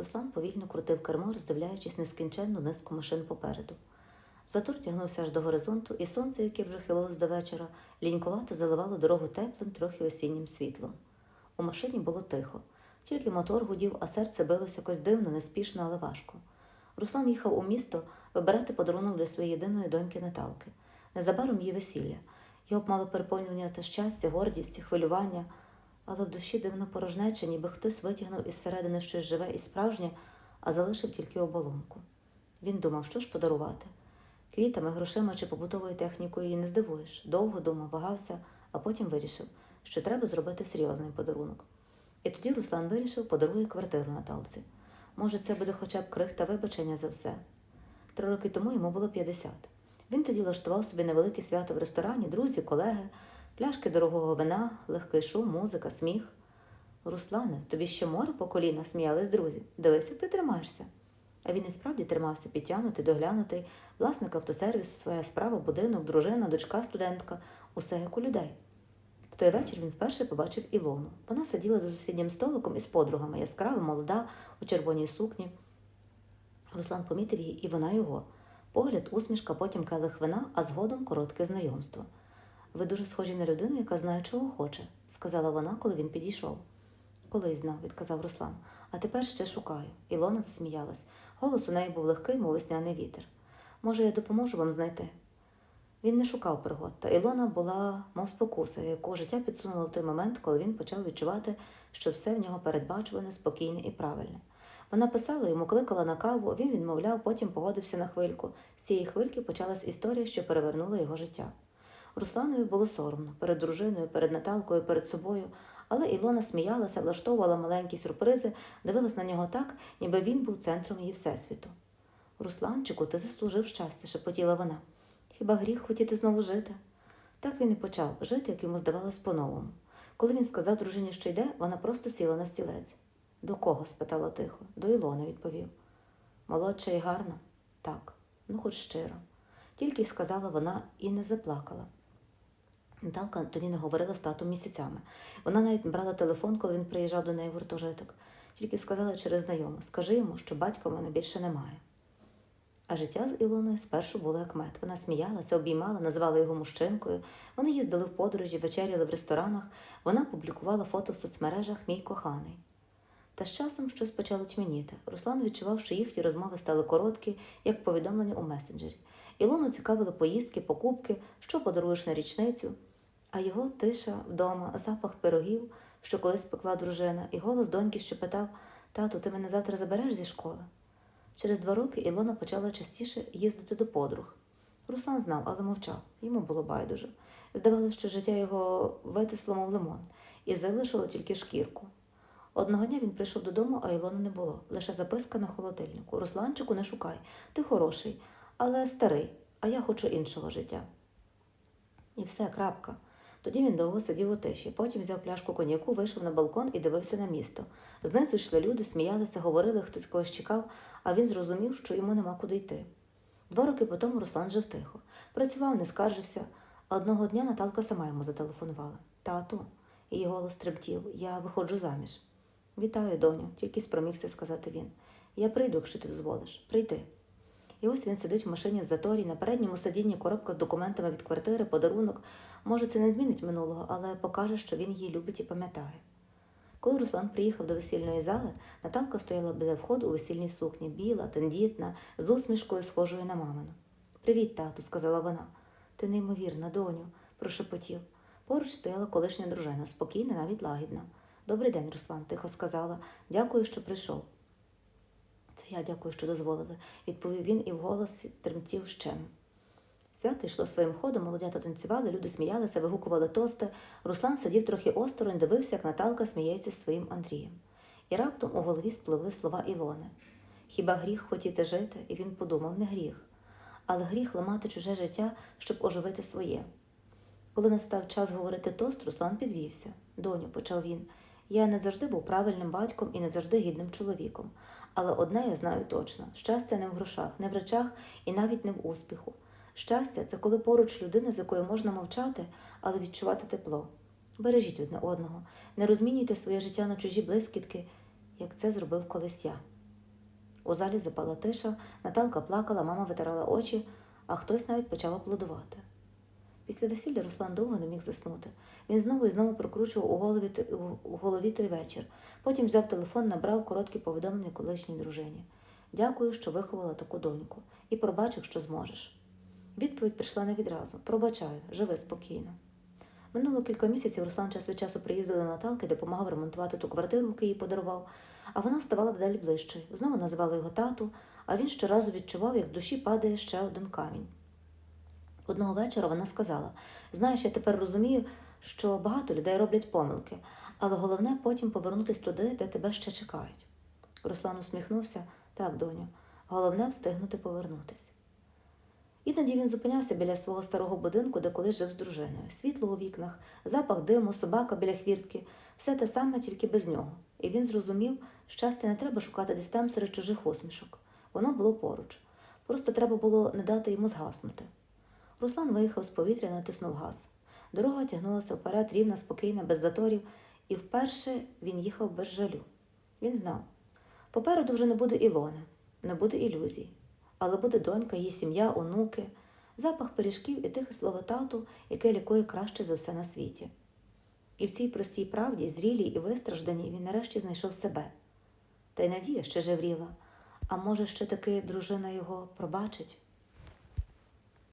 Руслан повільно крутив кермо, роздивляючись нескінченну низку машин попереду. Затор тягнувся аж до горизонту, і сонце, яке вже хилилось до вечора, лінькувато заливало дорогу теплим, трохи осіннім світлом. У машині було тихо, тільки мотор гудів, а серце билося якось дивно, неспішно, але важко. Руслан їхав у місто вибирати подарунок для своєї єдиної доньки Наталки. Незабаром її весілля. Його б мало переповнювати щастя, гордість, хвилювання, але в душі дивно порожнеча, ніби хтось витягнув із середини щось живе і справжнє, а залишив тільки оболонку. Він думав, що ж подарувати. Квітами, грошима чи побутовою технікою її не здивуєш. Довго думав, вагався, а потім вирішив, що треба зробити серйозний подарунок. І тоді Руслан вирішив, подарує квартиру Наталці. Може, це буде хоча б крих та вибачення за все. Три роки тому йому було 50. Він тоді влаштував собі невелике свято в ресторані, друзі, колеги, пляшки дорогого вина, легкий шум, музика, сміх. Руслане, тобі ще море по коліна, сміялись друзі. Дивись, як ти тримаєшся. А він і справді тримався підтягнутий, доглянутий, власник автосервісу, своя справа, будинок, дружина, дочка, студентка, усе як у людей. В той вечір він вперше побачив Ілону. Вона сиділа за сусіднім столиком із подругами, яскрава, молода, у червоній сукні. Руслан помітив її, і вона його. Погляд, усмішка, потім келих вина, а згодом коротке знайомство. Ви дуже схожі на людину, яка знає, чого хоче, сказала вона, коли він підійшов. Колись знав, відказав Руслан, а тепер ще шукаю. Ілона засміялась. Голос у неї був легкий, мов весняний вітер. Може, я допоможу вам знайти? Він не шукав пригод, та Ілона була, мов спокуса, яку життя підсунуло в той момент, коли він почав відчувати, що все в нього передбачуване, спокійне і правильне. Вона писала йому, кликала на каву, він відмовляв, потім погодився на хвильку. З цієї хвильки почалась історія, що перевернула його життя. Русланові було соромно перед дружиною, перед Наталкою, перед собою, але Ілона сміялася, влаштовувала маленькі сюрпризи, дивилась на нього так, ніби він був центром її всесвіту. Русланчику, ти заслужив щастя, шепотіла вона. Хіба гріх хотіти знову жити? Так він і почав жити, як йому здавалось по-новому. Коли він сказав дружині, що йде, вона просто сіла на стілець. До кого? спитала тихо. До Ілони, відповів. Молодша і гарна? Так, ну хоч щиро. Тільки й сказала вона і не заплакала. Наталка тоді не говорила з татом місяцями. Вона навіть брала телефон, коли він приїжджав до неї в гуртожиток. Тільки сказала через знайому скажи йому, що батька в мене більше немає. А життя з Ілоною спершу було як мед. Вона сміялася, обіймала, називала його мужчинкою. Вони їздили в подорожі, вечеряли в ресторанах. Вона публікувала фото в соцмережах Мій коханий. Та з часом щось почало тьмяніти. Руслан відчував, що їхні розмови стали короткі, як повідомлення у месенджері. Ілону цікавили поїздки, покупки, що подаруєш на річницю. А його тиша вдома, запах пирогів, що колись пекла дружина, і голос доньки, що питав Тату, ти мене завтра забереш зі школи. Через два роки Ілона почала частіше їздити до подруг. Руслан знав, але мовчав. Йому було байдуже. Здавалося, що життя його витисло, мов лимон, і залишило тільки шкірку. Одного дня він прийшов додому, а Ілони не було. Лише записка на холодильнику. Русланчику, не шукай. Ти хороший, але старий, а я хочу іншого життя. І все, крапка. Тоді він довго сидів у тиші, потім взяв пляшку коньяку, вийшов на балкон і дивився на місто. Знизу йшли люди, сміялися, говорили, хтось когось чекав, а він зрозумів, що йому нема куди йти. Два роки по тому Руслан жив тихо. Працював, не скаржився. Одного дня Наталка сама йому зателефонувала. Тату, її голос тремтів, я виходжу заміж. Вітаю, доню, тільки спромігся сказати він. Я прийду, якщо ти дозволиш. Прийди. І ось він сидить в машині в заторі, на передньому сидінні коробка з документами від квартири, подарунок. Може, це не змінить минулого, але покаже, що він її любить і пам'ятає. Коли Руслан приїхав до весільної зали, Наталка стояла біля входу у весільній сукні, біла, тендітна, з усмішкою, схожою на мамину. Привіт, тату, сказала вона. Ти неймовірна, доню, прошепотів. Поруч стояла колишня дружина, спокійна, навіть лагідна. Добрий день, Руслан, тихо сказала. Дякую, що прийшов. Це я дякую, що дозволили, відповів він і вголос тремтів щем. Свято йшло своїм ходом, молодята танцювали, люди сміялися, вигукували тости. Руслан сидів трохи осторонь, дивився, як Наталка сміється з своїм Андрієм. І раптом у голові спливли слова Ілони. Хіба гріх хотіти жити? І він подумав, не гріх. Але гріх ламати чуже життя, щоб оживити своє. Коли настав час говорити тост, Руслан підвівся. Доню, почав він, я не завжди був правильним батьком і не завжди гідним чоловіком. Але одне я знаю точно: щастя не в грошах, не в речах і навіть не в успіху. Щастя це коли поруч людина, з якою можна мовчати, але відчувати тепло. Бережіть одне одного, не розмінюйте своє життя на чужі блискітки, як це зробив колись я. У залі запала тиша, Наталка плакала, мама витирала очі, а хтось навіть почав аплодувати. Після весілля Руслан довго не міг заснути. Він знову і знову прокручував у голові, у- голові той вечір. Потім взяв телефон, набрав короткі повідомлення колишній дружині. Дякую, що виховала таку доньку, і пробач, якщо зможеш. Відповідь прийшла не відразу. Пробачаю, живи спокійно. Минуло кілька місяців Руслан час від часу приїздив до Наталки, допомагав ремонтувати ту квартиру, яку їй подарував, а вона ставала дедалі ближчою. Знову називала його тату, а він щоразу відчував, як з душі падає ще один камінь. Одного вечора вона сказала: Знаєш, я тепер розумію, що багато людей роблять помилки, але головне потім повернутися туди, де тебе ще чекають. Руслан усміхнувся так, доню, головне встигнути повернутися. Іноді він зупинявся біля свого старого будинку, де колись жив з дружиною. Світло у вікнах, запах диму, собака біля хвіртки все те саме, тільки без нього. І він зрозумів, щастя не треба шукати десь там серед чужих усмішок. Воно було поруч. Просто треба було не дати йому згаснути. Руслан виїхав з повітря, натиснув газ. Дорога тягнулася вперед, рівна, спокійна, без заторів, і вперше він їхав без жалю. Він знав. Попереду вже не буде Ілони, не буде ілюзій, але буде донька, її сім'я, онуки, запах пиріжків і тихе слово тату, яке лікує краще за все на світі. І в цій простій правді, зрілій і вистражданій, він нарешті знайшов себе. Та й надія ще жевріла, а може, ще таки дружина його пробачить.